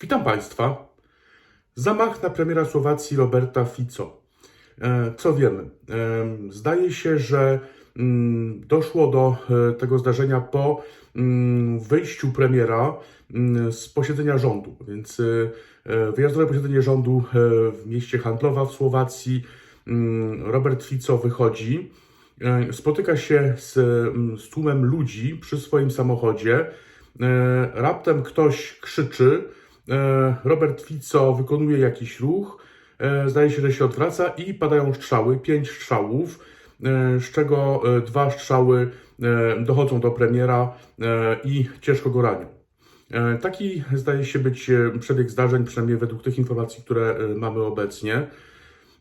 Witam Państwa. Zamach na premiera Słowacji Roberta Fico. E, Co wiemy? E, Zdaje się, że mm, doszło do e, tego zdarzenia po mm, wyjściu premiera mm, z posiedzenia rządu. Więc wyjazdowe posiedzenie rządu w mieście Handlowa w Słowacji. Robert Fico wychodzi, spotyka się z, z tłumem ludzi przy swoim samochodzie. Raptem ktoś krzyczy. E, Robert Fico wykonuje jakiś ruch. E, Zdaje się, że się odwraca i padają strzały, pięć strzałów, e, z czego dwa strzały dochodzą do premiera i ciężko go ranią. Taki zdaje się być przebieg zdarzeń, przynajmniej według tych informacji, które mamy obecnie.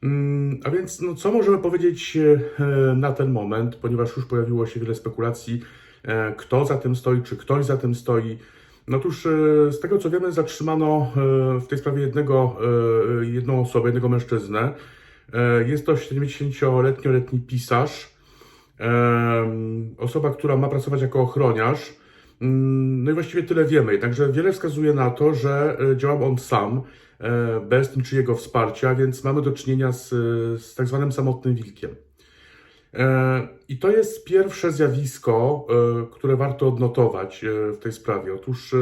Mm, A więc, no, co możemy powiedzieć na ten moment, ponieważ już pojawiło się wiele spekulacji, kto za tym stoi, czy ktoś za tym stoi. No Otóż e, z tego co wiemy, zatrzymano e, w tej sprawie jednego, e, jedną osobę, jednego mężczyznę. Jest to 70-letni pisarz, osoba, która ma pracować jako ochroniarz. Mm, No i właściwie tyle wiemy. Także wiele wskazuje na to, że działał on sam, bez niczyjego wsparcia, więc mamy do czynienia z, z tak zwanym samotnym wilkiem. E, I to jest pierwsze zjawisko, e, które warto odnotować e, w tej sprawie. Otóż,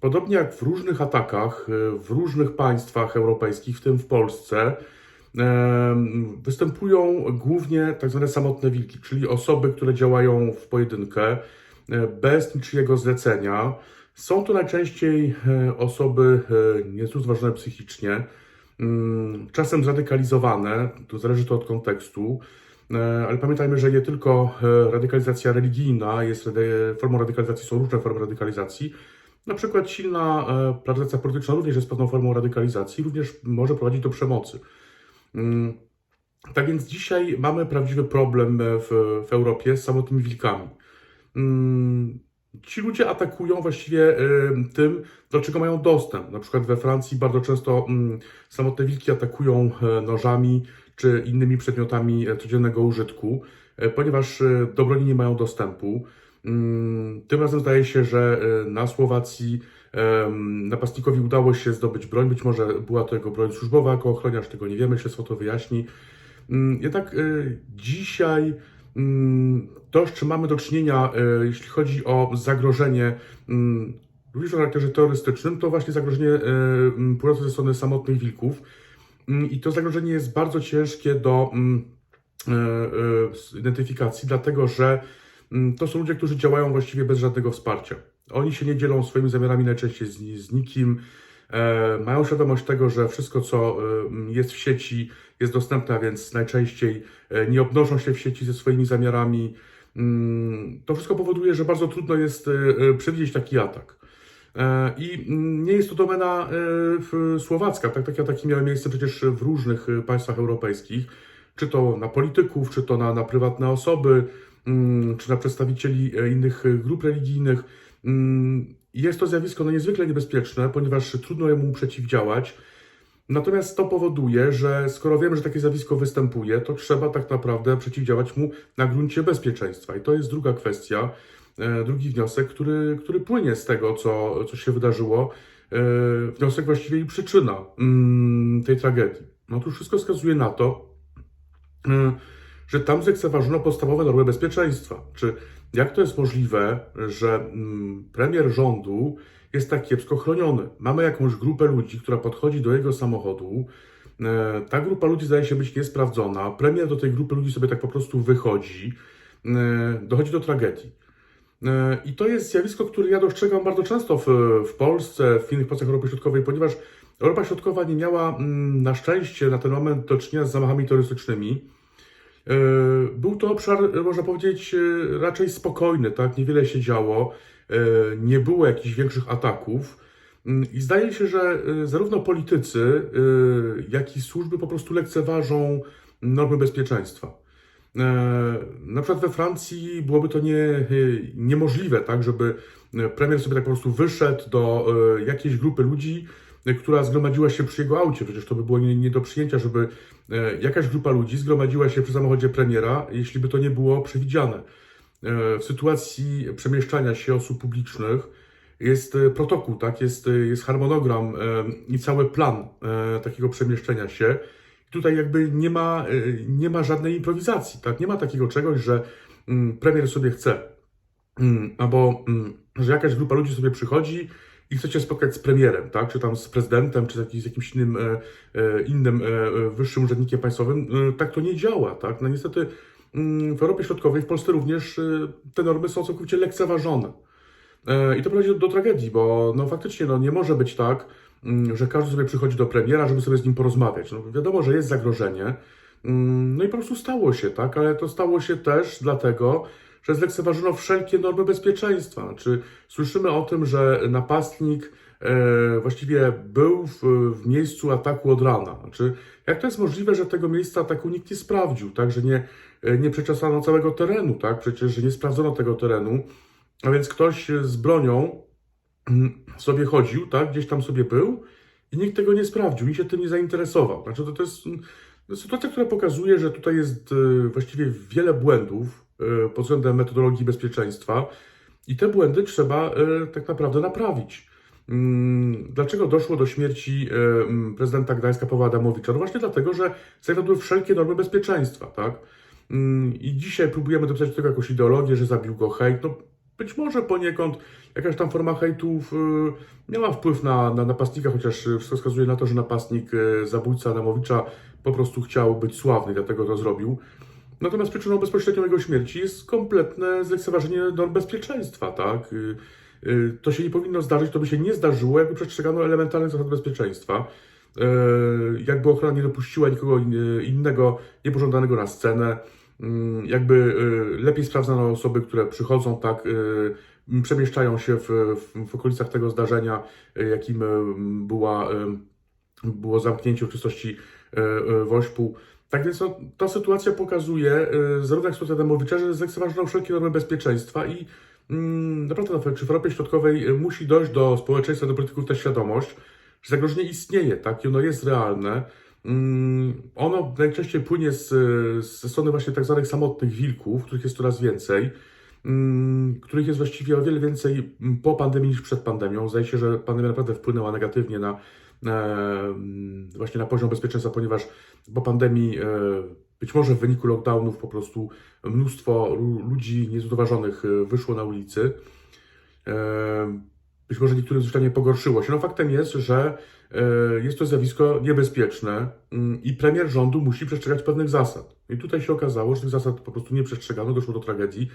podobnie jak w różnych atakach w różnych państwach europejskich, w tym w Polsce, występują głównie tak zwane samotne wilki, czyli osoby, które działają w pojedynkę, bez niczyjego zlecenia. Są to najczęściej osoby e, niezrównoważone psychicznie, mm, czasem zradykalizowane, to zależy to od kontekstu. E, Ale pamiętajmy, że nie tylko e, radykalizacja religijna jest formą radykalizacji, są różne formy radykalizacji. Na przykład silna e, polaryzacja polityczna również jest pewną formą radykalizacji, również może prowadzić do przemocy. Mm, Tak więc dzisiaj mamy prawdziwy problem w, w Europie z samotnymi wilkami. Mm, Ci ludzie atakują właściwie tym, do czego mają dostęp. Na przykład we Francji bardzo często mm, samotne wilki atakują nożami czy innymi przedmiotami e, codziennego użytku, e, ponieważ e, do broni nie mają dostępu. Mm, Tym razem zdaje się, że na Słowacji napastnikowi udało się zdobyć broń. Być może była to jego broń służbowa jako ochroniarz, tego nie wiemy, śledztwo to wyjaśni. Mm, Jednak dzisiaj mm, to, z czym mamy do czynienia, jeśli chodzi o zagrożenie, również o charakterze terrorystycznym, to właśnie zagrożenie płynące ze strony samotnych wilków. Mm, I to zagrożenie jest bardzo ciężkie do mm, e, e, identyfikacji, dlatego że mm, to są ludzie, którzy działają właściwie bez żadnego wsparcia. Oni się nie dzielą swoimi zamiarami najczęściej z, z nikim. E, mają świadomość tego, że wszystko, co jest w sieci, jest dostępne, a więc najczęściej nie obnoszą się w sieci ze swoimi zamiarami. To wszystko powoduje, że bardzo trudno jest przewidzieć taki atak. E, I nie jest to domena e, słowacka. Tak, takie ataki miały miejsce przecież w różnych e, państwach europejskich, czy to na polityków, czy to na, na prywatne osoby, mm, czy na przedstawicieli innych grup religijnych. Mm, Jest to zjawisko no, niezwykle niebezpieczne, ponieważ trudno jemu przeciwdziałać. Natomiast to powoduje, że skoro wiemy, że takie zjawisko występuje, to trzeba tak naprawdę przeciwdziałać mu na gruncie bezpieczeństwa. I to jest druga kwestia, drugi wniosek, który, który płynie z tego, co, co się wydarzyło. E, Wniosek właściwie i przyczyna mm, tej tragedii. No to wszystko wskazuje na to, e, że tam zlekceważono podstawowe normy bezpieczeństwa. Czy jak to jest możliwe, że mm, premier rządu jest tak kiepsko chroniony? Mamy jakąś grupę ludzi, która podchodzi do jego samochodu. E, Ta grupa ludzi zdaje się być niesprawdzona. Premier do tej grupy ludzi sobie tak po prostu wychodzi. E, Dochodzi do tragedii. E, I to jest zjawisko, które ja dostrzegam bardzo często w, w Polsce, w innych państwach Europy Środkowej, ponieważ Europa Środkowa nie miała mm, na szczęście na ten moment do czynienia z zamachami terrorystycznymi. E, Był to obszar, można powiedzieć, e, raczej spokojny, tak? Niewiele się działo, nie było jakichś większych ataków. Mm, I zdaje się, że zarówno politycy, jak i służby po prostu lekceważą normy bezpieczeństwa. E, Na przykład we Francji byłoby to nie, e, niemożliwe, tak, żeby e, premier sobie tak po prostu wyszedł do jakiejś grupy ludzi, która zgromadziła się przy jego aucie. Przecież to by było nie, nie do przyjęcia, żeby jakaś grupa ludzi zgromadziła się przy samochodzie premiera, jeśli by to nie było przewidziane. W sytuacji przemieszczania się osób publicznych jest protokół, tak? Jest, jest harmonogram i cały plan takiego przemieszczenia się. Tutaj jakby nie ma, e, nie ma żadnej improwizacji, tak? Nie ma takiego czegoś, że mm, premier sobie chce, mm, albo mm, że jakaś grupa ludzi sobie przychodzi i chce się spotkać z premierem, tak? Czy tam z prezydentem, czy z jakimś, innym, e, e, innym e, wyższym urzędnikiem państwowym. Tak to nie działa, tak? No niestety w Europie Środkowej, w Polsce również te normy są całkowicie lekceważone. I to prowadzi do, do tragedii, bo no faktycznie no, nie może być tak, że każdy sobie przychodzi do premiera, żeby sobie z nim porozmawiać. No, wiadomo, że jest zagrożenie. Mm, No i po prostu stało się, tak, ale to stało się też dlatego, że zlekceważono wszelkie normy bezpieczeństwa. Znaczy, słyszymy o tym, że napastnik e, właściwie był w, w miejscu ataku od rana. Znaczy, jak to jest możliwe, że tego miejsca ataku nikt nie sprawdził, tak, że nie, e, nie przeczesano całego terenu, tak, przecież, nie sprawdzono tego terenu, a więc ktoś z bronią mm, sobie chodził, tak, gdzieś tam sobie był i nikt tego nie sprawdził, nikt się tym nie zainteresował. Znaczy, to, to jest sytuacja, która pokazuje, że tutaj jest e, właściwie wiele błędów e, pod względem metodologii bezpieczeństwa i te błędy trzeba e, tak naprawdę naprawić. Dlaczego doszło do śmierci prezydenta Gdańska Pawła Adamowicza? No właśnie dlatego, że zawiodły wszelkie normy bezpieczeństwa, tak? I dzisiaj próbujemy dopisać do tego jakąś ideologię, że zabił go hejt. No być może poniekąd jakaś tam forma hejtów y, miała wpływ na, na napastnika, chociaż wszystko wskazuje na to, że napastnik, y, zabójca Adamowicza po prostu chciał być sławny, dlatego to zrobił. Natomiast przyczyną bezpośrednią jego śmierci jest kompletne zlekceważenie norm bezpieczeństwa, tak? Y, To się nie powinno zdarzyć, to by się nie zdarzyło, jakby przestrzegano elementarnych zasad bezpieczeństwa. Jakby ochrona nie dopuściła nikogo in- innego niepożądanego na scenę, jakby y, lepiej sprawdzano osoby, które przychodzą, tak, y, przemieszczają się w, w, okolicach tego zdarzenia, y, jakim była, było zamknięcie uroczystości Wośpu. Tak więc no, ta sytuacja pokazuje, zarówno jak sytuacja Adamowicza, że zlekceważono wszelkie normy bezpieczeństwa i mm, naprawdę, no, czy w Europie Środkowej musi dojść do społeczeństwa, do polityków ta świadomość, że zagrożenie istnieje, tak, i ono jest realne. Mm, Ono najczęściej płynie z, ze strony właśnie tak zwanych samotnych wilków, których jest coraz więcej, mm, których jest właściwie o wiele więcej po pandemii niż przed pandemią. Zdaje się, że pandemia naprawdę wpłynęła negatywnie na mm, właśnie na poziom bezpieczeństwa, ponieważ po pandemii e, być może w wyniku lockdownów po prostu mnóstwo lu- ludzi niezrównoważonych e, wyszło na ulicy. E, Być może niektórym zwyczajnie pogorszyło się. No faktem jest, że jest to zjawisko niebezpieczne mm, i premier rządu musi przestrzegać pewnych zasad. I tutaj się okazało, że tych zasad po prostu nie przestrzegano, doszło do tragedii.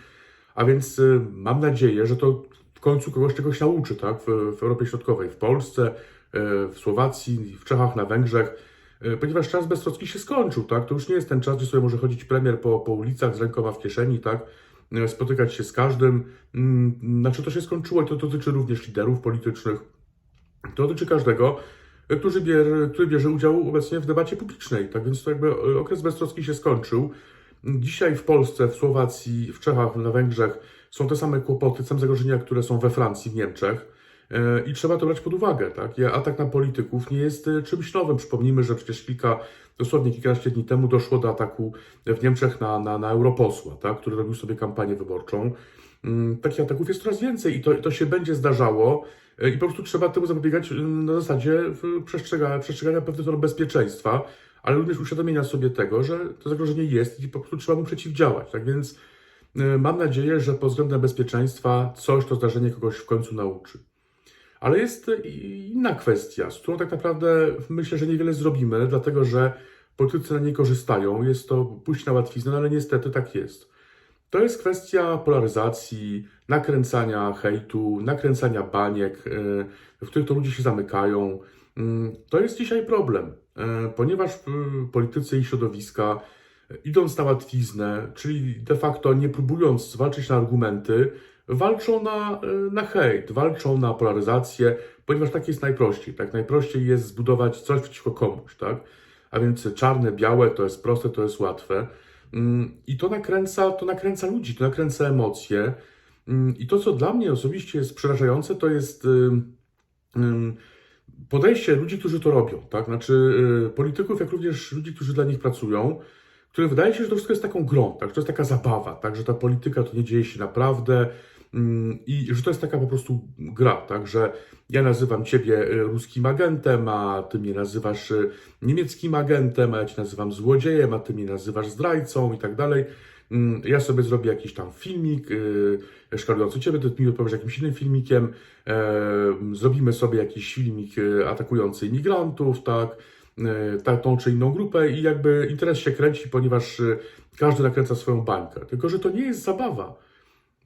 A więc e, mam nadzieję, że to w końcu kogoś czegoś nauczy, tak? W, w Europie Środkowej, w Polsce, e, w Słowacji, w Czechach, na Węgrzech, e, ponieważ czas beztroski się skończył, tak? To już nie jest ten czas, gdzie sobie może chodzić premier po, po ulicach z rękoma w kieszeni, tak? E, Spotykać się z każdym. Mm, Znaczy to się skończyło i to dotyczy również liderów politycznych. To dotyczy każdego, e, który bierze, który bierze udział obecnie w debacie publicznej. Tak więc to jakby e, okres beztroski się skończył. Dzisiaj w Polsce, w Słowacji, w Czechach, na Węgrzech są te same kłopoty, te same zagrożenia, które są we Francji, w Niemczech. E, I trzeba to brać pod uwagę. Tak? Atak na polityków nie jest e, czymś nowym. Przypomnijmy, że przecież kilka, dosłownie kilkanaście dni temu doszło do ataku w Niemczech na, na, na europosła, tak? który robił sobie kampanię wyborczą. Mm, Takich ataków jest coraz więcej i to, to się będzie zdarzało. E, I po prostu trzeba temu zapobiegać mm, na zasadzie przestrzegania, przestrzegania pewnych bezpieczeństwa, ale również uświadomienia sobie tego, że to zagrożenie jest i po prostu trzeba mu przeciwdziałać. Tak więc e, mam nadzieję, że pod względem bezpieczeństwa coś to zdarzenie kogoś w końcu nauczy. Ale jest i inna kwestia, z którą tak naprawdę myślę, że niewiele zrobimy, dlatego że politycy na niej korzystają. Jest to pójść na łatwiznę, no ale niestety tak jest. To jest kwestia polaryzacji, nakręcania hejtu, nakręcania baniek, e, w których to ludzie się zamykają. Mm, To jest dzisiaj problem, e, ponieważ e, politycy i środowiska, idąc na łatwiznę, czyli de facto nie próbując walczyć na argumenty, walczą na, na hejt, walczą na polaryzację, ponieważ tak jest najprościej. Tak najprościej jest zbudować coś przeciwko komuś, tak? A więc czarne, białe to jest proste, to jest łatwe. Mm, I to nakręca, to nakręca ludzi, to nakręca emocje. Mm, I to, co dla mnie osobiście jest przerażające, to jest ym, podejście ludzi, którzy to robią, tak? Znaczy y, polityków, jak również ludzi, którzy dla nich pracują, którym wydaje się, że to wszystko jest taką grą, tak? To jest taka zabawa, tak? Że ta polityka to nie dzieje się naprawdę, I że to jest taka po prostu gra, tak, że ja nazywam ciebie y, ruskim agentem, a ty mnie nazywasz y, niemieckim agentem, a ja cię nazywam złodziejem, a ty mnie nazywasz zdrajcą i tak dalej. Mm, Ja sobie zrobię jakiś tam filmik yy, szkalujący ciebie, ty mi odpowiesz jakimś innym filmikiem, e, zrobimy sobie jakiś filmik e, atakujący imigrantów, tak, e, ta, tą czy inną grupę i jakby interes się kręci, ponieważ e, każdy nakręca swoją bańkę. Tylko, że to nie jest zabawa.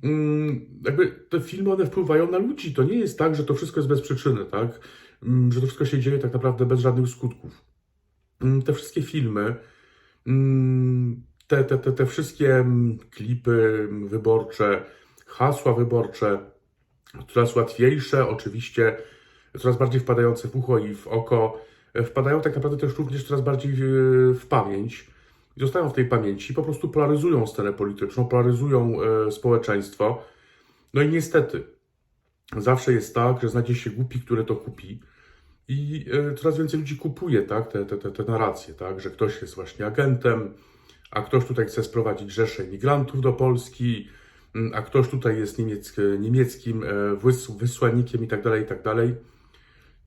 Mm, jakby te filmy, one wpływają na ludzi. To nie jest tak, że to wszystko jest bez przyczyny, tak? Mm, Że to wszystko się dzieje tak naprawdę bez żadnych skutków. Mm, Te wszystkie filmy, te, te, te, te wszystkie klipy wyborcze, hasła wyborcze, coraz łatwiejsze, oczywiście, coraz bardziej wpadające w ucho i w oko, e, wpadają tak naprawdę też również coraz bardziej w pamięć i zostają w tej pamięci, po prostu polaryzują scenę polityczną, polaryzują e, społeczeństwo. No i niestety, zawsze jest tak, że znajdzie się głupi, który to kupi. I e, coraz więcej ludzi kupuje tak, te, te, te, te narracje, tak, że ktoś jest właśnie agentem, a ktoś tutaj chce sprowadzić rzesze imigrantów do Polski, mm, a ktoś tutaj jest niemiecki, niemieckim e, wys- wysłannikiem i tak dalej, i tak dalej.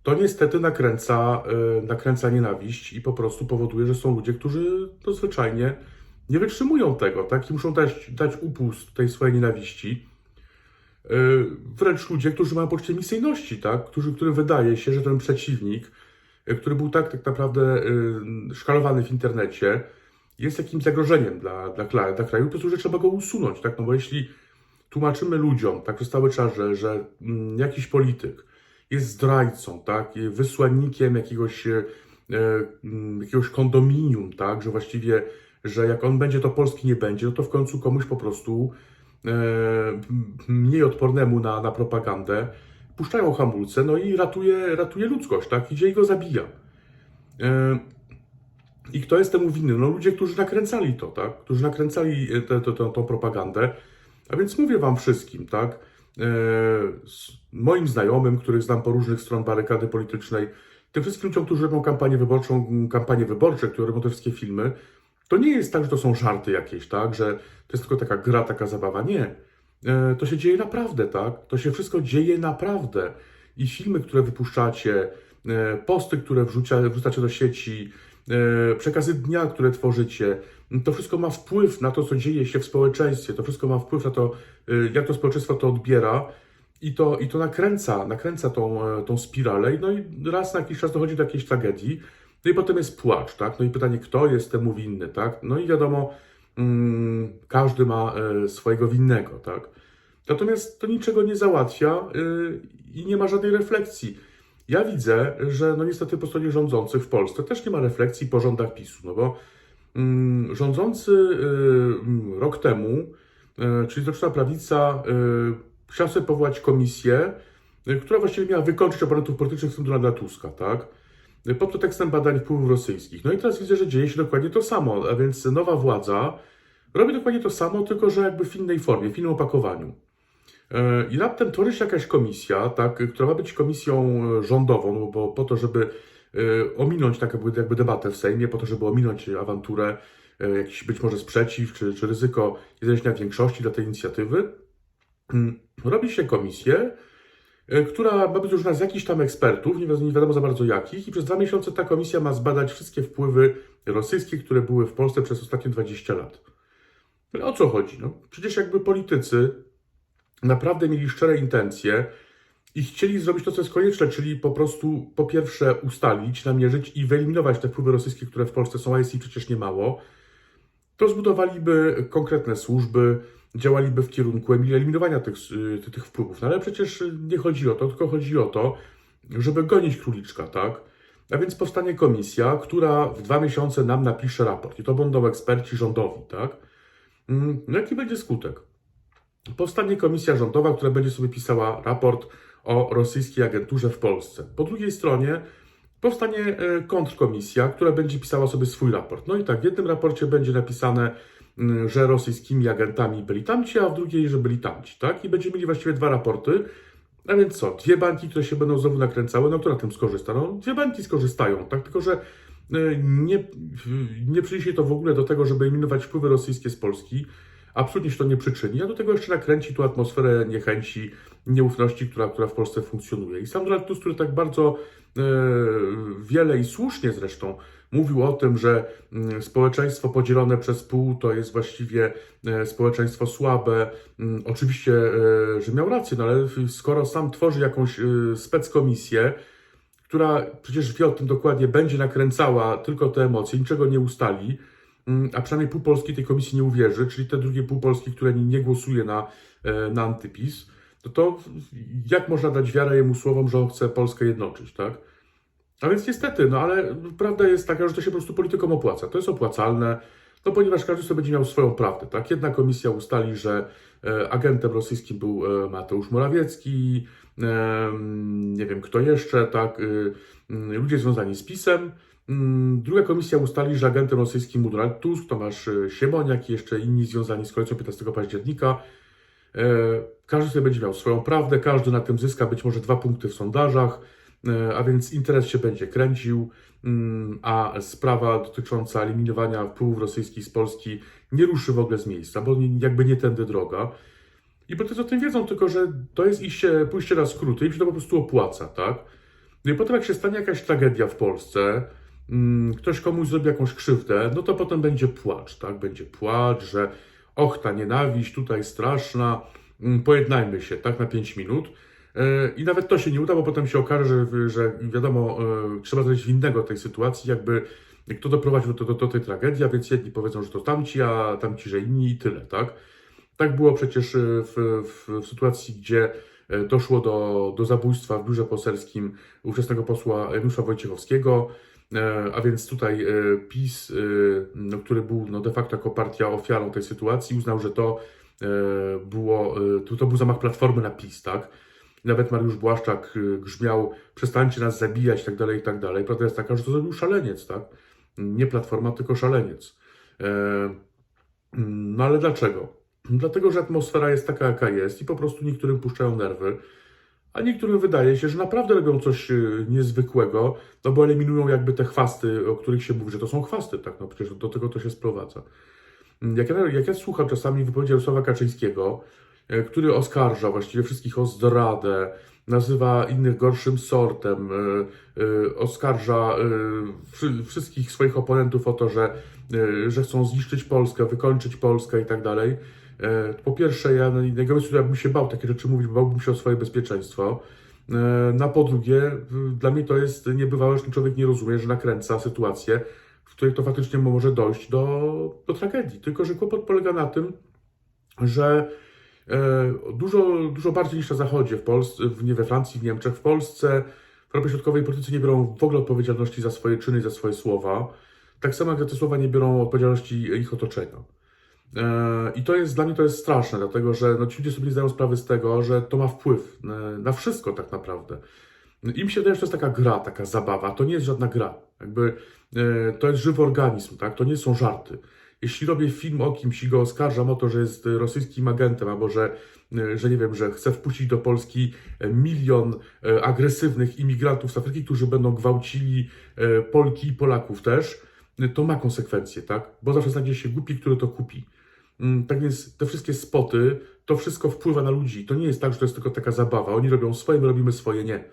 To niestety nakręca, e, nakręca nienawiść i po prostu powoduje, że są ludzie, którzy no, zwyczajnie nie wytrzymują tego, tak? I muszą dać, dać upust tej swojej nienawiści. E, Wręcz ludzie, którzy mają poczucie misyjności, tak? Którzy, którym wydaje się, że ten przeciwnik, e, który był tak, tak naprawdę szkalowany w internecie, jest jakimś zagrożeniem dla, dla, kla- dla kraju, po prostu, że trzeba go usunąć, tak? No bo jeśli tłumaczymy ludziom, tak przez cały czas, że, że mm, jakiś polityk jest zdrajcą, tak? Wysłannikiem jakiegoś, e, mm, jakiegoś kondominium, tak? Że właściwie, że jak on będzie, to Polski nie będzie, no to w końcu komuś po prostu e, mniej odpornemu na, na propagandę puszczają hamulce, no i ratuje, ratuje ludzkość, tak? Idzie i go zabija. E, i kto jest temu winny? No ludzie, którzy nakręcali to, tak? Którzy nakręcali tę, propagandę. A więc mówię wam wszystkim, tak? E, moim znajomym, których znam po różnych stron barykady politycznej, tym wszystkim ludziom, którzy robią kampanię wyborczą, kampanie wyborcze, które robią te wszystkie filmy, to nie jest tak, że to są żarty jakieś, tak? Że to jest tylko taka gra, taka zabawa. Nie. E, to się dzieje naprawdę, tak? To się wszystko dzieje naprawdę. I filmy, które wypuszczacie, e, posty, które wrzucacie do sieci, przekazy dnia, które tworzycie, to wszystko ma wpływ na to, co dzieje się w społeczeństwie, to wszystko ma wpływ na to, e, jak to społeczeństwo to odbiera i to, i to nakręca, nakręca tą, e, tą spiralę no i raz na jakiś czas dochodzi do jakiejś tragedii, no i potem jest płacz, tak? No i pytanie, kto jest temu winny, tak? No i wiadomo, mm, każdy ma e, swojego winnego, tak? Natomiast to niczego nie załatwia e, i nie ma żadnej refleksji. Ja widzę, że no niestety po stronie rządzących w Polsce też nie ma refleksji po rządach PiSu, no bo rządzący y, mm, rok temu, y, czyli Zjednoczona Prawica, y, chciał sobie powołać komisję, która właściwie miała wykończyć oponentów politycznych w tym Donalda Tuska, tak? Pod pretekstem badań wpływów rosyjskich. No i teraz widzę, że dzieje się dokładnie to samo, a więc nowa władza robi dokładnie to samo, tylko że jakby w innej formie, w innym opakowaniu. I raptem tworzy się jakaś komisja, tak, która ma być komisją rządową, no bo po to, żeby ominąć tak jakby, debatę w Sejmie, po to, żeby ominąć awanturę, e, jakiś być może sprzeciw, czy, czy ryzyko znalezienia większości dla tej inicjatywy, mm, robi się komisję, e, która ma być złożona z jakichś tam ekspertów, nie wiadomo za bardzo jakich, i przez dwa miesiące ta komisja ma zbadać wszystkie wpływy rosyjskie, które były w Polsce przez ostatnie 20 lat. Ale o co chodzi? No, przecież jakby politycy naprawdę mieli szczere intencje i chcieli zrobić to, co jest konieczne, czyli po prostu po pierwsze ustalić, namierzyć i wyeliminować te wpływy rosyjskie, które w Polsce są, a jest ich przecież niemało, to zbudowaliby konkretne służby, działaliby w kierunku eliminowania tych, y, tych wpływów. No ale przecież nie chodzi o to, tylko chodzi o to, żeby gonić króliczka, tak? A więc powstanie komisja, która w dwa miesiące nam napisze raport. I to będą eksperci rządowi, tak? Mm, No jaki będzie skutek? Powstanie komisja rządowa, która będzie sobie pisała raport o rosyjskiej agenturze w Polsce. Po drugiej stronie powstanie e, kontrkomisja, która będzie pisała sobie swój raport. No i tak, w jednym raporcie będzie napisane, że rosyjskimi agentami byli tamci, a w drugiej, że byli tamci, tak? I będziemy mieli właściwie dwa raporty. A więc co? Dwie banki, które się będą znowu nakręcały, no kto na tym skorzysta? No, dwie banki skorzystają, tak? Tylko, że e, nie, nie to w ogóle do tego, żeby eliminować wpływy rosyjskie z Polski, absolutnie się to nie przyczyni, a do tego jeszcze nakręci tu atmosferę niechęci, nieufności, która, która w Polsce funkcjonuje. I sam Donald Tusk, który tak bardzo e, wiele i słusznie zresztą mówił o tym, że mm, społeczeństwo podzielone przez pół to jest właściwie e, społeczeństwo słabe. Mm, Oczywiście, e, że miał rację, no ale skoro sam tworzy jakąś e, speckomisję, która przecież wie o tym dokładnie, będzie nakręcała tylko te emocje, niczego nie ustali, a przynajmniej pół Polski tej komisji nie uwierzy, czyli te drugie pół Polski, które nie głosuje na, e, na antypis, to to jak można dać wiarę jemu słowom, że on chce Polskę jednoczyć, tak? A więc niestety, no ale prawda jest taka, że to się po prostu politykom opłaca. To jest opłacalne, no ponieważ każdy sobie będzie miał swoją prawdę, tak? Jedna komisja ustali, że e, agentem rosyjskim był e, Mateusz Morawiecki, nie wiem kto jeszcze, tak? e, mm, ludzie związani z PiSem. Mm, Druga komisja ustali, że agentem rosyjskim był Donald Tusk, Tomasz e, Siemoniak i jeszcze inni związani z koalicją 15 października. E, Każdy sobie będzie miał swoją prawdę, każdy na tym zyska być może dwa punkty w sondażach, e, a więc interes się będzie kręcił, mm, a sprawa dotycząca eliminowania wpływów rosyjskich z Polski nie ruszy w ogóle z miejsca, bo jakby nie tędy droga. I Brytyjczycy o tym wiedzą, tylko że to jest iście, pójście na skróty, im się to po prostu opłaca, tak? No i potem jak się stanie jakaś tragedia w Polsce, ktoś komuś zrobi jakąś krzywdę, no to potem będzie płacz, tak? Będzie płacz, że och, ta nienawiść tutaj straszna, mm, pojednajmy się, tak, na 5 minut. E, I nawet to się nie uda, bo potem się okaże, że, że wiadomo, e, trzeba znaleźć winnego tej sytuacji, jakby kto doprowadził do, do, do tej tragedii, a więc jedni powiedzą, że to tamci, a tamci, że inni i tyle, tak? Tak było przecież e, w, w, w sytuacji, gdzie doszło do, do zabójstwa w biurze poselskim ówczesnego posła Janusza Wojciechowskiego, a więc tutaj e, PiS, e, no, który był no, de facto jako partia ofiarą tej sytuacji, uznał, że to e, było, e, to, to był zamach Platformy na PiS, tak? Nawet Mariusz Błaszczak e, grzmiał, przestańcie nas zabijać, tak dalej, i tak dalej. Prawda jest taka, że to zrobił szaleniec, tak? Nie Platforma, tylko szaleniec. E, no ale dlaczego? Dlatego, że atmosfera jest taka, jaka jest i po prostu niektórym puszczają nerwy, a niektórym wydaje się, że naprawdę robią coś y, niezwykłego, no bo eliminują jakby te chwasty, o których się mówi, że to są chwasty, tak? No przecież do tego to się sprowadza. Jak ja, jak ja słucham czasami wypowiedzi Jarosława Kaczyńskiego, e, który oskarża właściwie wszystkich o zdradę, nazywa innych gorszym sortem, e, e, oskarża wszy- wszystkich swoich oponentów o to, że, że chcą zniszczyć Polskę, wykończyć Polskę i tak dalej. E, Po pierwsze, ja na miejscu ja bym się bał takie rzeczy mówić, bo bałbym się o swoje bezpieczeństwo. E, Na po drugie, dla mnie to jest niebywałe, że człowiek nie rozumie, że nakręca sytuację, w której to faktycznie może dojść do, do tragedii. Tylko, że kłopot polega na tym, że e, dużo, dużo bardziej niż na Zachodzie, w Polsce, nie we Francji, w Niemczech, w Polsce, w Europie Środkowej politycy nie biorą w ogóle odpowiedzialności za swoje czyny i za swoje słowa. Tak samo jak za te słowa nie biorą odpowiedzialności ich otoczenia. E, I to jest dla mnie to jest straszne, dlatego że no, ci ludzie sobie nie zdają sprawy z tego, że to ma wpływ na, na wszystko tak naprawdę. Im się wydaje, że to jest taka gra, taka zabawa. To nie jest żadna gra. Jakby e, to jest żywy organizm, tak? To nie są żarty. Jeśli robię film o kimś i go oskarżam o to, że jest e, rosyjskim agentem, albo że, e, że nie wiem, że chce wpuścić do Polski e, milion e, agresywnych imigrantów z Afryki, którzy będą gwałcili e, Polki i Polaków też, e, to ma konsekwencje, tak? Bo zawsze znajdzie się głupi, który to kupi. Mm, Tak więc te wszystkie spoty, to wszystko wpływa na ludzi. To nie jest tak, że to jest tylko taka zabawa. Oni robią swoje, my robimy swoje. Nie.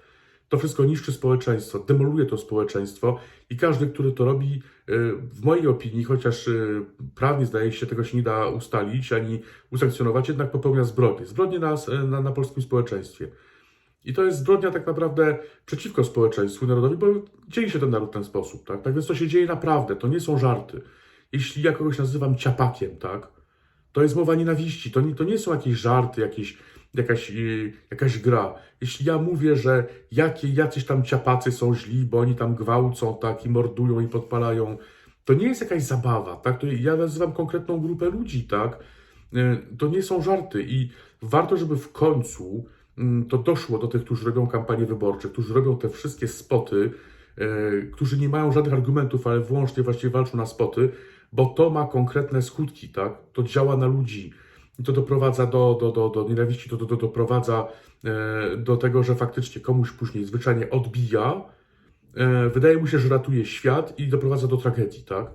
To wszystko niszczy społeczeństwo, demoluje to społeczeństwo i każdy, który to robi, y, w mojej opinii, chociaż y, prawnie zdaje się, tego się nie da ustalić ani usankcjonować, jednak popełnia zbrodnie. Zbrodnie na, na, na polskim społeczeństwie. I to jest zbrodnia tak naprawdę przeciwko społeczeństwu, narodowi, bo dzieli się ten naród w ten sposób. Tak, tak więc to się dzieje naprawdę, to nie są żarty. Jeśli ja kogoś nazywam ciapakiem, tak, to jest mowa nienawiści, to nie, to nie są jakieś żarty, jakieś, jakaś, yy, jakaś gra. Jeśli ja mówię, że jakie, jacyś tam ciapacy są źli, bo oni tam gwałcą, tak, i mordują i podpalają, to nie jest jakaś zabawa, tak, to ja nazywam konkretną grupę ludzi, tak, Yy, to nie są żarty. I warto, żeby w końcu mm, to doszło do tych, którzy robią kampanie wyborcze, którzy robią te wszystkie spoty, yy, którzy nie mają żadnych argumentów, ale wyłącznie właściwie walczą na spoty, bo to ma konkretne skutki, tak? To działa na ludzi. I to doprowadza do, do, do, do nienawiści, to, to, to doprowadza e, do tego, że faktycznie komuś później zwyczajnie odbija, e, wydaje mu się, że ratuje świat i doprowadza do tragedii, tak?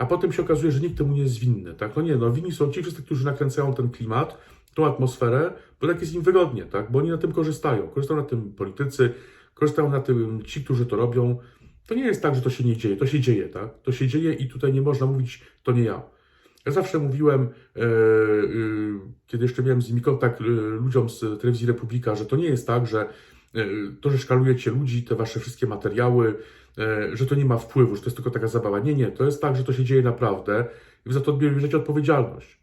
a potem się okazuje, że nikt temu nie jest winny, tak? No nie, no winni są ci wszyscy, którzy nakręcają ten klimat, tą atmosferę, bo tak jest im wygodnie, tak? Bo oni na tym korzystają. Korzystają na tym politycy, korzystają na tym ci, którzy to robią. To nie jest tak, że to się nie dzieje, to się dzieje, tak? To się dzieje i tutaj nie można mówić, to nie ja. Ja zawsze mówiłem, e, e, kiedy jeszcze miałem z nimi kontakt, e, ludziom z telewizji Republika, że to nie jest tak, że e, to, że szkalujecie ludzi, te wasze wszystkie materiały, e, że to nie ma wpływu, że to jest tylko taka zabawa. Nie, nie, to jest tak, że to się dzieje naprawdę i za to bierzecie odpowiedzialność.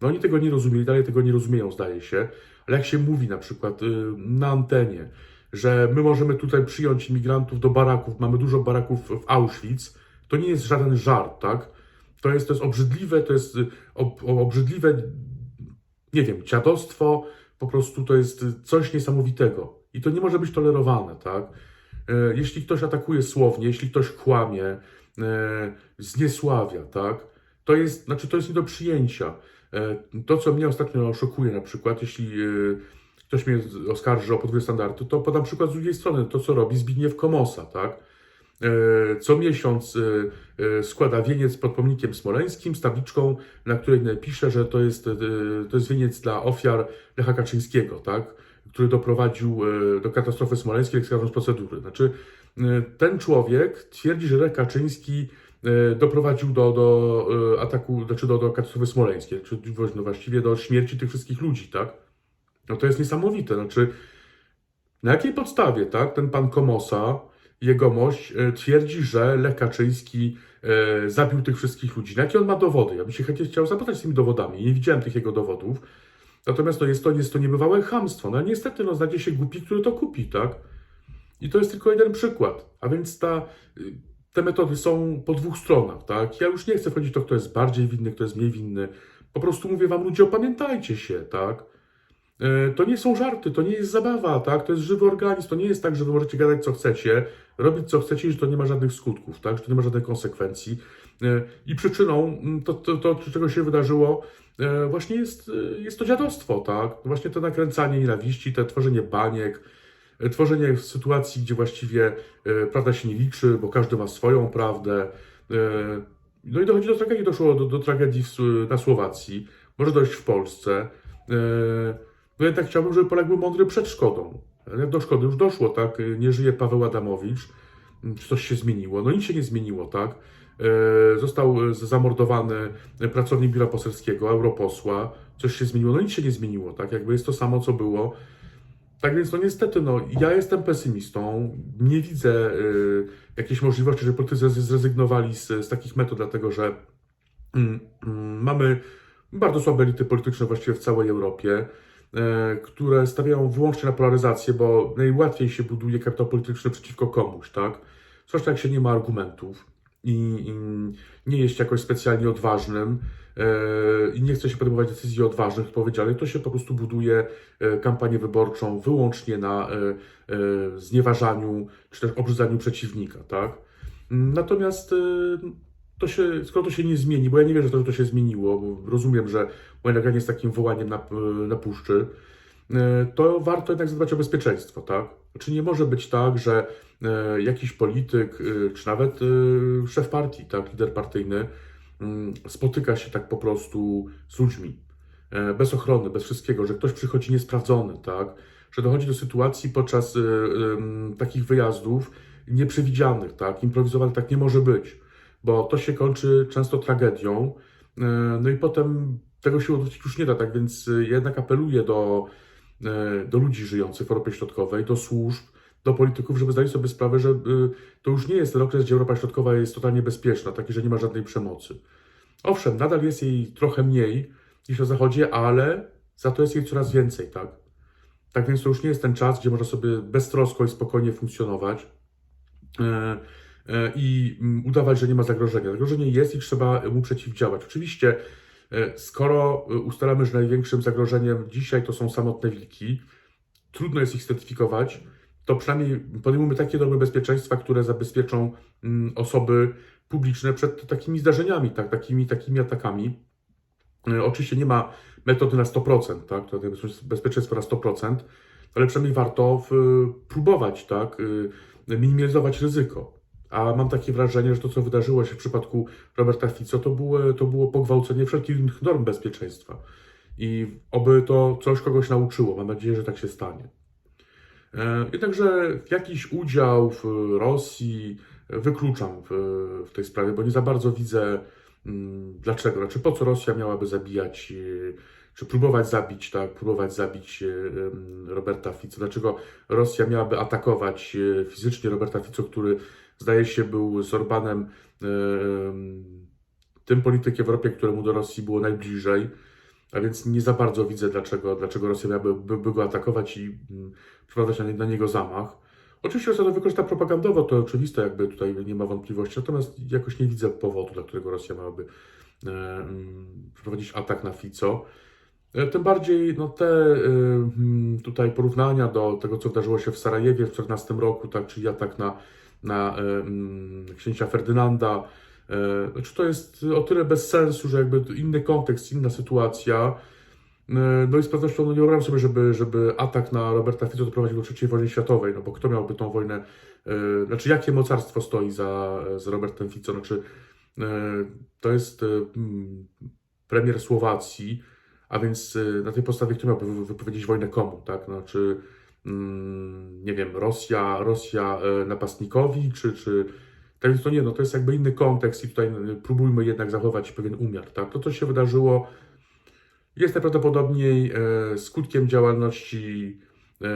No oni tego nie rozumieli, dalej tego nie rozumieją, zdaje się, ale jak się mówi na przykład y, na antenie, że my możemy tutaj przyjąć imigrantów do baraków, mamy dużo baraków w Auschwitz, to nie jest żaden żart, tak? To jest, to jest obrzydliwe, to jest y, ob, obrzydliwe, nie wiem, dziadostwo, po prostu to jest coś niesamowitego. I to nie może być tolerowane, tak? E, Jeśli ktoś atakuje słownie, jeśli ktoś kłamie, e, zniesławia, tak? To jest, znaczy to jest nie do przyjęcia. E, To, co mnie ostatnio szokuje na przykład, jeśli e, ktoś mnie oskarży o podwójne standardy, to podam przykład z drugiej strony, to co robi Zbigniew Komosa, tak? E, Co miesiąc e, e, składa wieniec pod pomnikiem smoleńskim z tabliczką, na której pisze, że to jest, to jest wieniec dla ofiar Lecha Kaczyńskiego, tak? który doprowadził do katastrofy smoleńskiej, lekceważąc procedury. Znaczy, ten człowiek twierdzi, że Lech Kaczyński doprowadził do, do ataku, znaczy do, do katastrofy smoleńskiej, czy no właściwie do śmierci tych wszystkich ludzi, tak? No to jest niesamowite. Znaczy, na jakiej podstawie, tak, ten pan Komosa, jegomość, e, twierdzi, że Lech Kaczyński e, zabił tych wszystkich ludzi? Na jakie on ma dowody? Ja bym się chętnie chciał zapytać z tymi dowodami. Nie widziałem tych jego dowodów. Natomiast to jest to, jest to niebywałe chamstwo. No niestety, no znajdzie się głupi, który to kupi, tak? I to jest tylko jeden przykład. A więc ta, y, te metody są po dwóch stronach, tak? Ja już nie chcę wchodzić w to, kto jest bardziej winny, kto jest mniej winny. Po prostu mówię wam, ludzie, opamiętajcie się, tak? E, To nie są żarty, to nie jest zabawa, tak? To jest żywy organizm, to nie jest tak, że wy możecie gadać co chcecie, robić co chcecie i że to nie ma żadnych skutków, tak? Że to nie ma żadnych konsekwencji. E, I przyczyną mm, to, to, to czego się wydarzyło, e, właśnie jest, jest to dziadostwo, tak? Właśnie to nakręcanie nienawiści, te tworzenie baniek, tworzenie sytuacji, gdzie właściwie prawda się nie liczy, bo każdy ma swoją prawdę. No i dochodzi do tragedii, doszło do, do tragedii na Słowacji, może dojść w Polsce. No jednak chciałbym, żeby Polak był mądry przed szkodą. Ale Do szkody już doszło, tak? Nie żyje Paweł Adamowicz. Czy coś się zmieniło? No nic się nie zmieniło, tak? E, Został e, zamordowany pracownik biura poselskiego, europosła. Coś się zmieniło? No nic się nie zmieniło, tak? Jakby jest to samo, co było. Tak więc, no niestety, no, ja jestem pesymistą. Nie widzę y, jakiejś możliwości, że politycy zre- zrezygnowali z, z takich metod, dlatego że mm, mm, mamy bardzo słabe elity polityczne właściwie w całej Europie, które stawiają wyłącznie na polaryzację, bo najłatwiej się buduje kapitał polityczny przeciwko komuś, tak? Zwłaszcza jak się nie ma argumentów i, i nie jest jakoś specjalnie odważnym e, i nie chce się podejmować decyzji odważnych, powiedzianych, to się po prostu buduje e, kampanię wyborczą wyłącznie na e, e, znieważaniu czy też obrzydzaniu przeciwnika, tak? Natomiast e, to się, skoro to się nie zmieni, bo ja nie wierzę, że to się zmieniło, bo rozumiem, że moje nagranie jest takim wołaniem na, na puszczy, e, to warto jednak zadbać o bezpieczeństwo, tak? Czy nie może być tak, że e, jakiś polityk, e, czy nawet szef partii, tak, lider partyjny, mm, spotyka się tak po prostu z ludźmi, bez ochrony, bez wszystkiego, że ktoś przychodzi niesprawdzony, tak? Że dochodzi do sytuacji podczas takich wyjazdów nieprzewidzianych, tak? Improwizowanych tak nie może być, bo to się kończy często tragedią, e, no i potem tego się odwrócić już nie da, tak więc e, jednak apeluję do, e, do ludzi żyjących w Europie Środkowej, do służb, do polityków, żeby zdali sobie sprawę, że to już nie jest ten okres, gdzie Europa Środkowa jest totalnie bezpieczna, taki, że nie ma żadnej przemocy. Owszem, nadal jest jej trochę mniej niż na Zachodzie, ale za to jest jej coraz więcej, tak? Tak więc to już nie jest ten czas, gdzie można sobie beztrosko i spokojnie funkcjonować i mm, udawać, że nie ma zagrożenia. Zagrożenie jest i trzeba mu przeciwdziałać. Oczywiście, e, skoro e, ustalamy, że największym zagrożeniem dzisiaj to są samotne wilki, trudno jest ich zidentyfikować, to przynajmniej podejmujmy takie normy bezpieczeństwa, które zabezpieczą mm, osoby publiczne przed takimi zdarzeniami, tak, takimi, takimi atakami. E, Oczywiście nie ma metody na 100%, tak, to bezpieczeństwo na 100%, ale przynajmniej warto próbować, tak, minimalizować ryzyko. A mam takie wrażenie, że to, co wydarzyło się w przypadku Roberta Fico, to było, to było pogwałcenie wszelkich norm bezpieczeństwa. I oby to coś kogoś nauczyło. Mam nadzieję, że tak się stanie. E, Jednakże jakiś udział w Rosji wykluczam w, w tej sprawie, bo nie za bardzo widzę mm, dlaczego. Znaczy, po co Rosja miałaby zabijać, e, czy próbować zabić, tak, próbować zabić e, Roberta Fico. Dlaczego Rosja miałaby atakować fizycznie Roberta Fico, który zdaje się był z Orbanem e, tym politykiem w Europie, któremu do Rosji było najbliżej. A więc nie za bardzo widzę, dlaczego, dlaczego Rosja miałaby by, go atakować i mm, przeprowadzać na, nie- na niego zamach. Oczywiście Rosja to wykorzysta propagandowo, to oczywiste, jakby tutaj nie ma wątpliwości, natomiast jakoś nie widzę powodu, dla którego Rosja miałaby e, mm, przeprowadzić atak na Fico. E, Tym bardziej no, te e, mm, tutaj porównania do tego, co wydarzyło się w Sarajewie w 2014 roku, tak, czyli atak na, na e, mm, księcia Ferdynanda, Znaczy to jest o tyle bez sensu, że jakby inny kontekst, inna sytuacja. E, No i z pewnością no nie wyobrażam sobie, żeby, żeby atak na Roberta Fico doprowadził do III wojny światowej, no bo kto miałby tą wojnę, znaczy jakie mocarstwo stoi za, za Robertem Fico, znaczy e, to jest mm, premier Słowacji, a więc na tej podstawie kto miałby wy- wypowiedzieć wojnę komu, tak, znaczy nie wiem, Rosja, Rosja e, napastnikowi, czy, czy tak więc to nie, no to jest jakby inny kontekst i tutaj y, próbujmy jednak zachować pewien umiar, tak? To, co się wydarzyło, jest najprawdopodobniej e, skutkiem działalności e,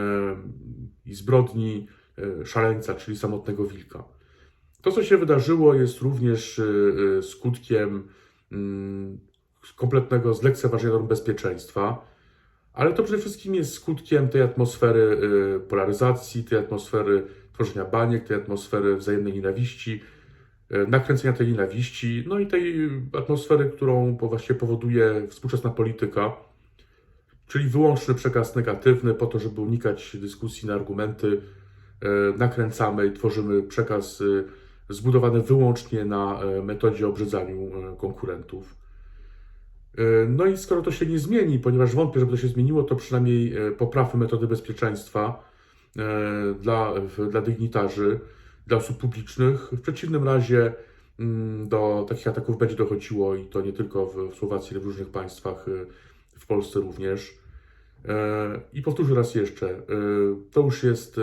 i zbrodni e, szaleńca, czyli samotnego wilka. To, co się wydarzyło, jest również e, e, skutkiem mm, kompletnego zlekceważenia norm bezpieczeństwa, ale to przede wszystkim jest skutkiem tej atmosfery e, polaryzacji, tej atmosfery tworzenia baniek, tej atmosfery wzajemnej nienawiści, e, nakręcenia tej nienawiści, no i tej atmosfery, którą właśnie powoduje współczesna polityka, czyli wyłączny przekaz negatywny po to, żeby unikać dyskusji na argumenty, e, nakręcamy i tworzymy przekaz zbudowany wyłącznie na metodzie obrzydzaniu konkurentów. E, No i skoro to się nie zmieni, ponieważ wątpię, żeby to się zmieniło, to przynajmniej e, poprawmy metody bezpieczeństwa e, dla, dla dygnitarzy, dla osób publicznych. W przeciwnym razie mm, do takich ataków będzie dochodziło i to nie tylko w, Słowacji, ale w różnych państwach, w Polsce również. I powtórzę raz jeszcze, to już jest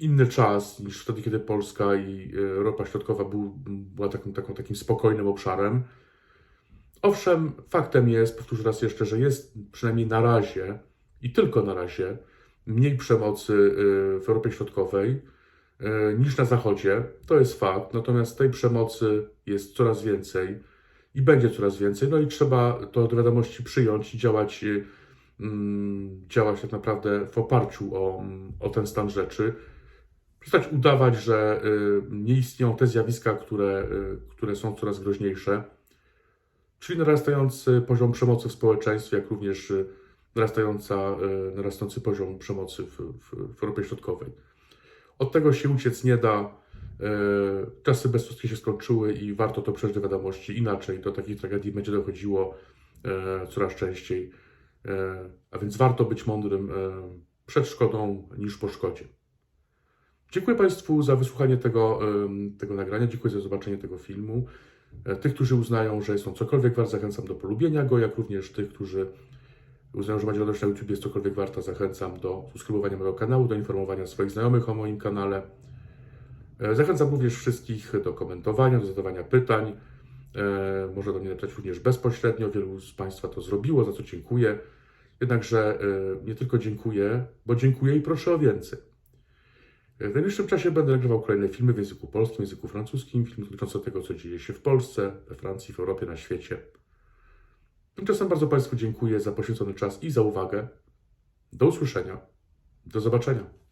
inny czas niż wtedy, kiedy Polska i Europa Środkowa był, była taką, taką, takim spokojnym obszarem. Owszem, faktem jest, powtórzę raz jeszcze, że jest przynajmniej na razie i tylko na razie mniej przemocy y, w Europie Środkowej y, niż na Zachodzie. To jest fakt. Natomiast tej przemocy jest coraz więcej i będzie coraz więcej. No i trzeba to do wiadomości przyjąć i działać, y, mm, działać tak naprawdę w oparciu o, o ten stan rzeczy. Przestać udawać, że nie istnieją te zjawiska, które, które są coraz groźniejsze czyli narastający poziom przemocy w społeczeństwie, jak również y, narastająca, y, narastający poziom przemocy w, w, w Europie Środkowej. Od tego się uciec nie da. y, Czasy beztroskie się skończyły i warto to przeżyć do wiadomości. Inaczej do takich tragedii będzie dochodziło coraz częściej. A więc warto być mądrym przed szkodą niż po szkodzie. Dziękuję Państwu za wysłuchanie tego, tego nagrania. Dziękuję za zobaczenie tego filmu. E, Tych, którzy uznają, że jest on cokolwiek wart, zachęcam do polubienia go, jak również tych, którzy uznają, że Macie Radość na YouTube jest cokolwiek warta, zachęcam do subskrybowania mojego kanału, do informowania swoich znajomych o moim kanale. E, Zachęcam również wszystkich do komentowania, do zadawania pytań. E, Można do mnie napisać również bezpośrednio. Wielu z Państwa to zrobiło, za co dziękuję. Jednakże nie tylko dziękuję, bo dziękuję i proszę o więcej. W najbliższym czasie będę nagrywał kolejne filmy w języku polskim, w języku francuskim, filmy dotyczące tego, co dzieje się w Polsce, we Francji, w Europie, na świecie. Tymczasem bardzo Państwu dziękuję za poświęcony czas i za uwagę. Do usłyszenia. Do zobaczenia.